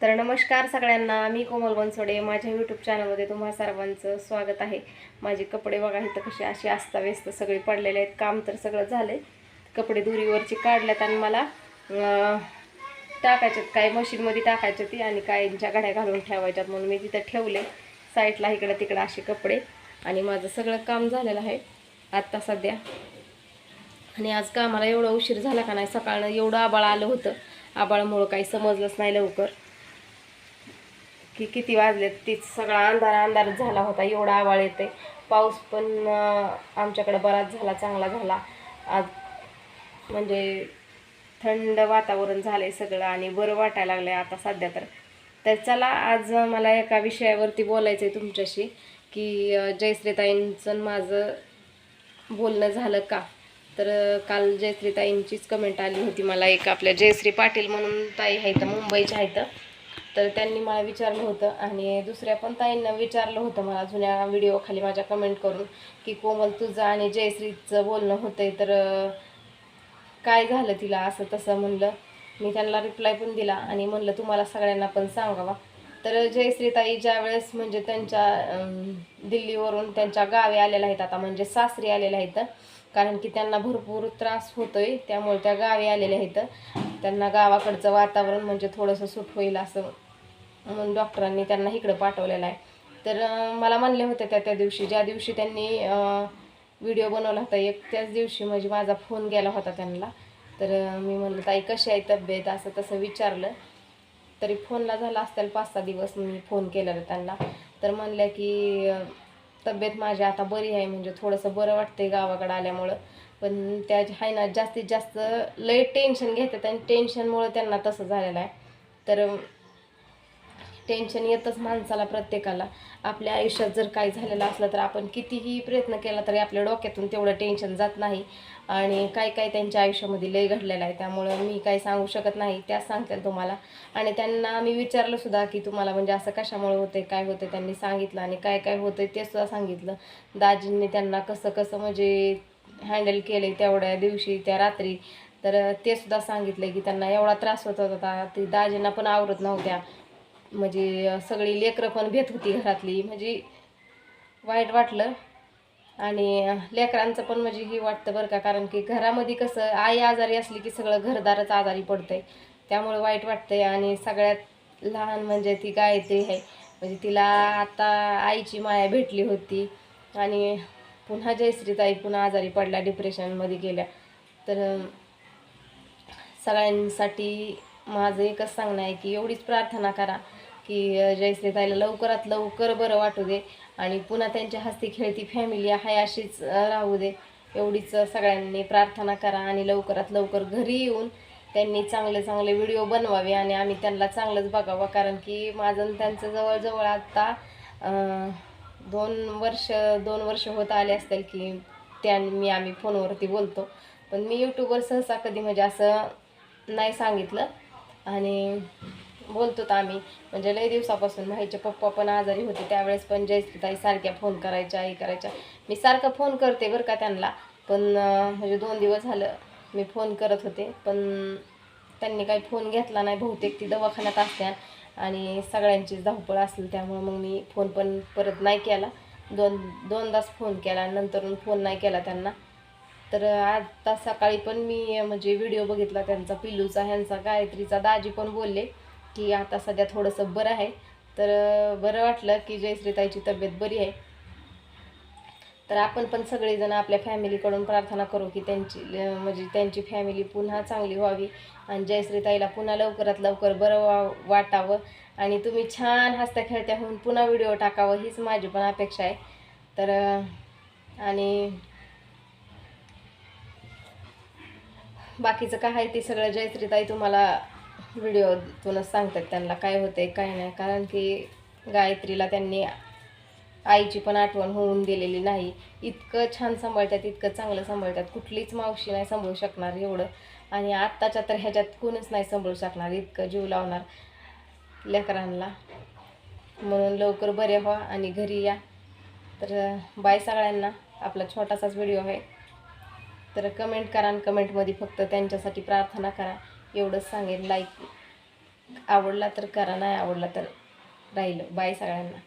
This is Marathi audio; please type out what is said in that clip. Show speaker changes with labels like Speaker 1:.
Speaker 1: तर नमस्कार सगळ्यांना मी कोमल बनसोडे. माझ्या यूट्यूब चॅनलमध्ये तुम्हा सर्वांचं स्वागत आहे. माझे कपडे बघा इथं कसे असे अस्ताव्यस्त सगळे पडलेले आहेत. काम तर सगळं झालंय. कपडे दुरीवरची काढल्यात आणि मला टाकायच्यात काय मशीनमध्ये टाकायच्या ती आणि काहींच्या घड्या घालून ठेवायच्यात म्हणून मी तिथं ठेवले. साईडला इकडं तिकडं असे कपडे आणि माझं सगळं काम झालेलं आहे. आत्ता सध्या. आणि आज कामाला एवढा उशीर झाला का नाही सकाळनं एवढं आबाळ आलं होतं. आबाळामुळं काही समजलंच नाही लवकर. की किती वाजले तीच सगळा अंधार अंधार झाला होता एवढा आवाळ येते पाऊस पण आमच्याकडं आमच्याकडे बराच झाला चांगला झाला. आज म्हणजे थंड वातावरण झालं आहे सगळं आणि बरं वाटायला आहे आता सध्या तर. तर चला आज मला एका विषयावरती बोलायचं आहे तुमच्याशी की जयश्रीताईंचं माझं बोलणं झालं का? तर काल जयश्रीताईंचीच कमेंट आली होती मला एक आपल्या जयश्री पाटील म्हणून ताई आहेत मुंबईच्या आहेत तर त्यांनी मला विचारलं होतं आणि दुसऱ्या पण ताईंना विचारलं होतं मला जुन्या व्हिडिओ खाली माझ्या कमेंट करून की कोमल तुझं आणि जयश्रीचं बोलणं होतंय तर काय झालं तिला असं तसं म्हणलं. मी त्यांना रिप्लाय पण दिला आणि म्हणलं तुम्हाला सगळ्यांना पण सांगावा. तर जयश्रीताई ज्या वेळेस म्हणजे त्यांच्या दिल्लीवरून त्यांच्या गावी आलेल्या आहेत आता म्हणजे सासरी आलेल्या आहेत कारण की त्यांना भरपूर त्रास होतोय त्यामुळे त्या गावी आलेल्या आहेत. त्यांना गावाकडचं वातावरण म्हणजे थोडंसं सूट होईल असं म्हणून डॉक्टरांनी त्यांना इकडं पाठवलेलं आहे. तर मला म्हणले होते त्या त्या दिवशी ज्या दिवशी त्यांनी व्हिडिओ बनवला होता एक त्याच दिवशी म्हणजे माझा फोन गेला होता त्यांना. तर मी म्हणलं ताई कशी आहे तब्येत? असं तसं विचारलं. तरी फोनला झाला असताना पाच सहा दिवस मी फोन केलेला त्यांना. तर म्हणलं की तब्येत माझी आता बरी आहे म्हणजे थोडंसं बरं वाटतंय गावाकडं आल्यामुळं. पण त्या आहे ना जास्तीत जास्त लय टेन्शन घेतात आणि टेन्शनमुळं त्यांना तसं झालेलं आहे. तर टेन्शन येतच माणसाला प्रत्येकाला. आपल्या आयुष्यात जर काय झालेलं असलं तर आपण कितीही प्रयत्न केला तरी आपल्या डोक्यातून तेवढं टेन्शन जात नाही. आणि काय काय त्यांच्या आयुष्यामध्ये लय घडलेलं आहे त्यामुळं मी काही सांगू शकत नाही. त्याच सांगतील तुम्हाला. आणि त्यांना मी विचारलं सुद्धा की तुम्हाला म्हणजे असं कशामुळे होते काय होते त्यांनी सांगितलं आणि काय काय होतं ते सुद्धा सांगितलं. दाजींनी त्यांना कसं कसं म्हणजे हँडल केले तेवढ्या दिवशी त्या रात्री. तर ते सुद्धा सांगितलं की त्यांना एवढा त्रास होत होता ती दाजींना पण आवरत नव्हत्या. म्हणजे सगळी लेकरं पण भेट होती घरातली. म्हणजे वाईट वाटलं. आणि लेकरांचं पण म्हणजे हे वाटतं बरं का कारण की घरामध्ये कसं आई आजारी असली की सगळं घरदारच आजारी पडतंय. त्यामुळे वाईट वाटतंय. आणि सगळ्यात लहान म्हणजे ती गायत्री आहे. म्हणजे तिला आता आईची माया भेटली होती. आणि पुन्हा जयश्रीताई पुन्हा आजारी पडल्या डिप्रेशनमध्ये गेल्या. तर सगळ्यांसाठी माझं एकच सांगणं आहे की एवढीच प्रार्थना करा. की जयश्रीताईला लवकरात लवकर बरं वाटू दे आणि पुन्हा त्यांच्या हस्ती खेळती फॅमिली आहे अशीच राहू दे. एवढीच सगळ्यांनी प्रार्थना करा आणि लवकरात लवकर घरी येऊन त्यांनी चांगले चांगले व्हिडिओ बनवावे आणि आम्ही त्यांना चांगलंच बघावं. कारण की माझं त्यांचं जवळजवळ आत्ता दोन वर्ष दोन वर्ष होत आले असतील की त्या मी आम्ही फोनवरती बोलतो. पण मी यूट्यूबवर सहसा कधी म्हणजे असं नाही सांगितलं. आणि बोलतो तर आम्ही. म्हणजे लई दिवसापासून भाईचे पप्पा पण आजारी होते त्यावेळेस पण जयश्रीताई सारख्या फोन करायच्या हे करायच्या. मी सारखं फोन करते बरं का त्यांना. पण म्हणजे दोन दिवस झालं मी फोन करत होते. पण त्यांनी काही फोन घेतला नाही बहुतेक ती दवाखान्यात असत्या. आणि सगळ्यांचीच धावपळ असेल त्यामुळे मग मी फोन पण परत नाही केला. दोन दोनदाच फोन केला नंतर फोन नाही केला त्यांना. तर आता सकाळी पण मी म्हणजे व्हिडिओ बघितला त्यांचा पिल्लूचा ह्यांचा गायत्रीचा दाजी पण बोलले. की आता सध्या थोडंसं बरं आहे. तर बरं वाटलं की जयश्रीताईची तब्येत बरी आहे. तर आपण पण सगळेजण आपल्या फॅमिलीकडून प्रार्थना करू की त्यांची म्हणजे त्यांची फॅमिली पुन्हा चांगली व्हावी आणि जयश्रीताईला पुन्हा लवकरात लवकर बरं वा वाटावं. आणि तुम्ही छान हसत्या खेळत्या होऊन पुन्हा व्हिडिओ टाकावं हीच माझी पण अपेक्षा आहे. तर आणि बाकीचं काय आहे ते सगळं जयश्रीताई तुम्हाला व्हिडिओतूनच सांगतात त्यांना काय होतंय काय नाही. कारण की गायत्रीला त्यांनी आईची पण आठवण होऊन दिलेली नाही. इतकं छान सांभाळतात इतकं चांगलं सांभाळतात. कुठलीच मावशी नाही सांभाळू शकणार एवढं. आणि आत्ताच्या तर ह्याच्यात कोणीच नाही सांभाळू शकणार इतकं जीव लावणार लेकरांना. म्हणून लवकर बरे व्हा आणि घरी या. तर बाय सगळ्यांना. आपला छोटासाच व्हिडिओ आहे. तर कमेंट करा आणि कमेंटमध्ये फक्त त्यांच्यासाठी प्रार्थना करा. एवढंच सांगेन लाईक आवडला तर करा नाही आवडला तर राहिलं. बाय सगळ्यांना.